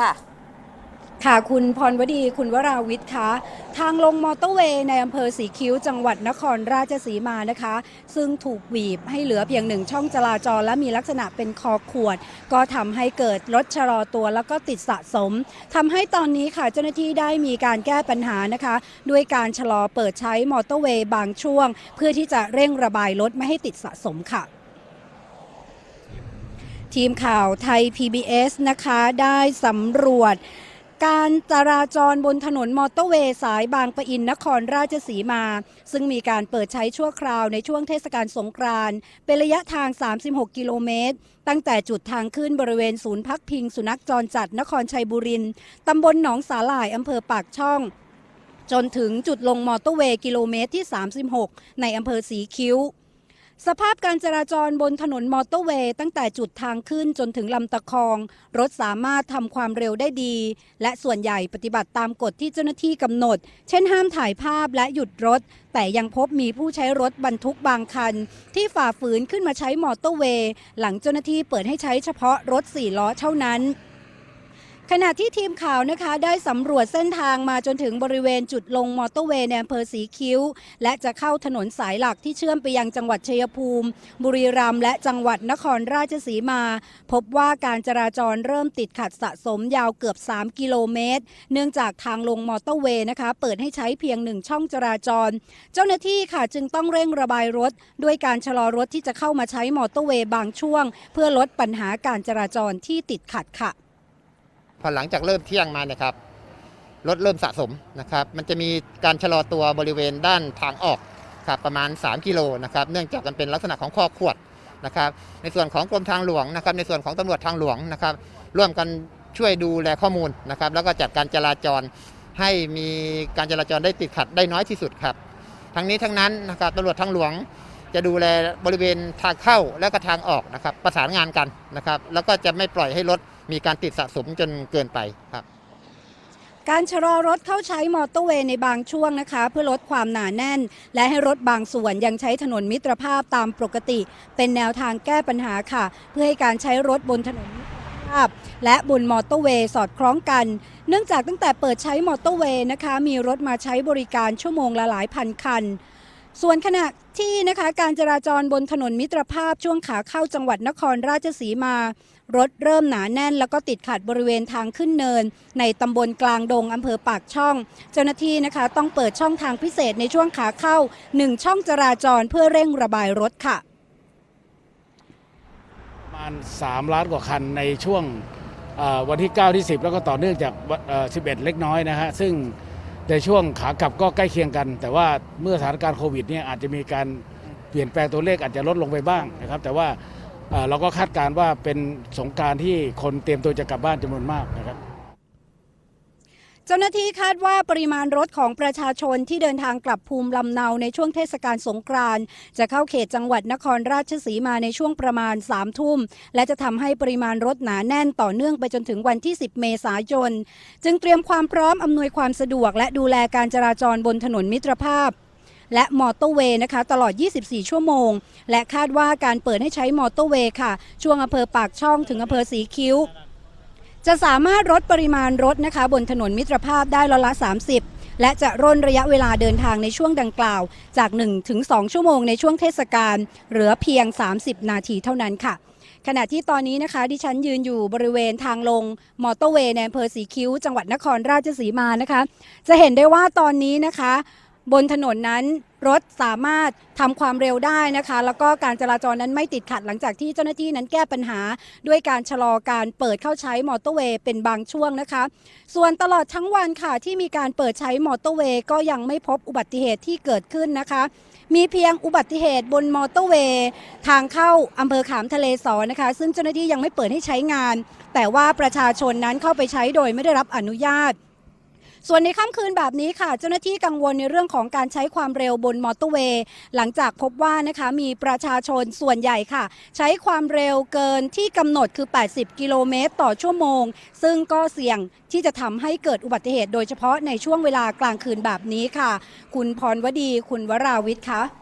ค่ะค่ะคุณพรวดีคุณวราวิทย์คะทางลงมอเตอร์เวย์ในอำเภอสีคิ้วจังหวัดนครราชสีมานะคะ ซึ่งถูกบีบให้เหลือเพียงหนึ่งช่องจราจร และมีลักษณะเป็นคอขวด ก็ทำให้เกิดรถชะลอตัวแล้วก็ติดสะสมทำให้ตอนนี้ค่ะเจ้าหน้าที่ได้มีการแก้ปัญหานะคะ ด้วยการชะลอเปิดใช้มอเตอร์เวย์บางช่วง เพื่อที่จะเร่งระบายรถไม่ให้ติดสะสมค่ะ ทีมข่าวไทย PBS นะคะได้สำรวจการจราจรบนถนนมอเตอร์เวย์สายบางปะอินนครราชสีมา ซึ่งมีการเปิดใช้ชั่วคราวในช่วงเทศกาลสงกรานต์เป็นระยะทาง 36 กิโลเมตร ตั้งแต่จุดทางขึ้นบริเวณศูนย์พักพิง สุนัขจรจัดนครชัยบุรีนตำบลหนองสาหร่ายอำเภอปากช่อง จนถึงจุดลงมอเตอร์เวย์กิโลเมตรที่ 36 ในอำเภอสีคิ้ว สภาพการจราจรบนถนนมอเตอร์เวย์ตั้งแต่จุดทางขึ้นจนถึงลำตะคอง รถสามารถทำความเร็วได้ดี และส่วนใหญ่ปฏิบัติตามกฎที่เจ้าหน้าที่กำหนด เช่นห้ามถ่ายภาพและหยุดรถ แต่ยังพบมีผู้ใช้รถบรรทุกบางคัน ที่ฝ่าฝืนขึ้นมาใช้มอเตอร์เวย์ หลังเจ้าหน้าที่เปิดให้ใช้เฉพาะรถสี่ล้อเท่านั้น ขณะที่ทีมข่าวนะคะได้สำรวจเส้นทางมาจนถึงบริเวณจุดลงมอเตอร์เวย์ในอำเภอสีคิ้ว และจะเข้าถนนสายหลักที่เชื่อมไปยังจังหวัดชัยภูมิ บุรีรัมย์และจังหวัดนครราชสีมา พบว่าการจราจรเริ่มติดขัดสะสมยาวเกือบ 3 กิโลเมตร เนื่องจากทางลงมอเตอร์เวย์นะคะ เปิดให้ใช้เพียงหนึ่งช่องจราจร เจ้าหน้าที่ค่ะจึงต้องเร่งระบายรถ ด้วยการชะลอรถที่จะเข้ามาใช้มอเตอร์เวย์บางช่วง เพื่อลดปัญหาการจราจรที่ติดขัดค่ะ พอหลังจากเริ่มเที่ยงมาเนี่ยครับรถเริ่มสะสมนะครับ มันจะมีการชะลอตัวบริเวณด้านทางออกครับประมาณ 3 กิโลนะครับ เนื่องจากมันเป็นลักษณะของข้อขวดนะครับ ในส่วนของกรมทางหลวงนะครับ ในส่วนของตำรวจทางหลวงนะครับ ร่วมกันช่วยดูแลข้อมูลนะครับ แล้วก็จัดการจราจรให้มีการจราจรได้ติดขัดได้น้อยที่สุดครับ ทั้งนี้ทั้งนั้นนะครับตำรวจทางหลวงจะดูแลบริเวณทางเข้าและก็ทางออกนะครับ ประสานงานกันนะครับ แล้วก็จะไม่ปล่อยให้รถ มีการติดสะสมจนเกินไปครับ การชะลอรถเข้าใช้มอเตอร์เวย์ในบางช่วงนะคะ เพื่อลดความหนาแน่น และให้รถบางส่วนยังใช้ถนนมิตรภาพตามปกติ เป็นแนวทางแก้ปัญหาค่ะ เพื่อให้การใช้รถบนถนนมิตรภาพ และบนมอเตอร์เวย์สอดคล้องกัน เนื่องจากตั้งแต่เปิดใช้มอเตอร์เวย์นะคะ มีรถมาใช้บริการชั่วโมงละหลายพันคัน ส่วนขณะที่นะคะการจราจรบนถนนมิตรภาพช่วงขาเข้าจังหวัดนครราชสีมา รถเริ่มหนาแน่น แล้วก็ติดขัดบริเวณทางขึ้นเนิน ในตำบลกลางดงอำเภอปากช่อง เจ้าหน้าที่นะคะต้องเปิดช่องทางพิเศษในช่วงขาเข้า1ช่องจราจรเพื่อเร่งระบายรถค่ะประมาณ3ล้านกว่าคันในช่วงวันที่ 9 ที่ 10 แล้วก็ต่อเนื่องจากวันเอ่อ11 เล็กน้อยนะฮะซึ่ง ในช่วงขากลับก็ใกล้เคียงกัน แต่ว่าเมื่อสถานการณ์โควิดเนี่ยอาจจะมีการเปลี่ยนแปลงตัวเลขอาจจะลดลงไปบ้างนะครับ แต่ว่าเราก็คาดการณ์ว่าเป็นสงการที่คนเตรียมตัวจะกลับบ้านจำนวนมากนะ เจ้าหน้าที่คาดว่าปริมาณรถของประชาชนที่เดินทางกลับภูมิลำเนาในช่วงเทศกาลสงกรานต์จะเข้าเขตจังหวัดนครราชสีมาในช่วงประมาณ3ามทุ่ม และจะทำให้ปริมาณรถหนาแน่นต่อเนื่องไปจนถึงวันที่ 10 เมษายน จึงเตรียมความพร้อมอำนวยความสะดวก และดูแลการจราจรบนถนนมิตรภาพ และมอเตอร์เวย์นะคะ ตลอด 24 ชั่วโมง และคาดว่าการเปิดให้ใช้มอเตอร์เวย์ค่ะ ช่วงอำเภอปากช่องถึงอำเภอสีคิ้ว จะสามารถลดปริมาณรถนะคะ บนถนนมิตรภาพได้ละละ 30 และจะร่นระยะเวลาเดินทางในช่วงดังกล่าวจาก1ถึง2ชั่วโมงในช่วงเทศกาลเหลือเพียง 30 นาทีเท่านั้นค่ะขณะที่ตอนนี้นะคะดิฉันยืนอยู่บริเวณทางลงมอเตอร์เวย์ในอำเภอสีคิ้ว จังหวัดนครราชสีมานะคะ จะเห็นได้ว่าตอนนี้นะคะ บนถนนนั้นรถสามารถทำความเร็วได้นะคะ แล้วก็การจราจรนั้นไม่ติดขัดหลังจากที่เจ้าหน้าที่นั้นแก้ปัญหา ด้วยการชะลอการเปิดเข้าใช้มอเตอร์เวย์เป็นบางช่วงนะคะ ส่วนตลอดทั้งวันค่ะที่มีการเปิดใช้มอเตอร์เวย์ก็ยังไม่พบอุบัติเหตุที่เกิดขึ้นนะคะ มีเพียงอุบัติเหตุบนมอเตอร์เวย์ทางเข้าอำเภอขามทะเลสอนะคะ ซึ่งเจ้าหน้าที่ยังไม่เปิดให้ใช้งาน แต่ว่าประชาชนนั้นเข้าไปใช้โดยไม่ได้รับอนุญาต ส่วนในค่ำคืนแบบนี้ค่ะ เจ้าหน้าที่กังวลในเรื่องของการใช้ความเร็วบนมอเตอร์เวย์หลังจากพบว่านะคะมีประชาชนส่วนใหญ่ค่ะ ใช้ความเร็วเกินที่กำหนดคือ 80 กิโลเมตรต่อชั่วโมง ซึ่งก็เสี่ยงที่จะทำให้เกิดอุบัติเหตุ โดยเฉพาะในช่วงเวลากลางคืนแบบนี้ค่ะ คุณพรวดีคุณวราวิทย์คะ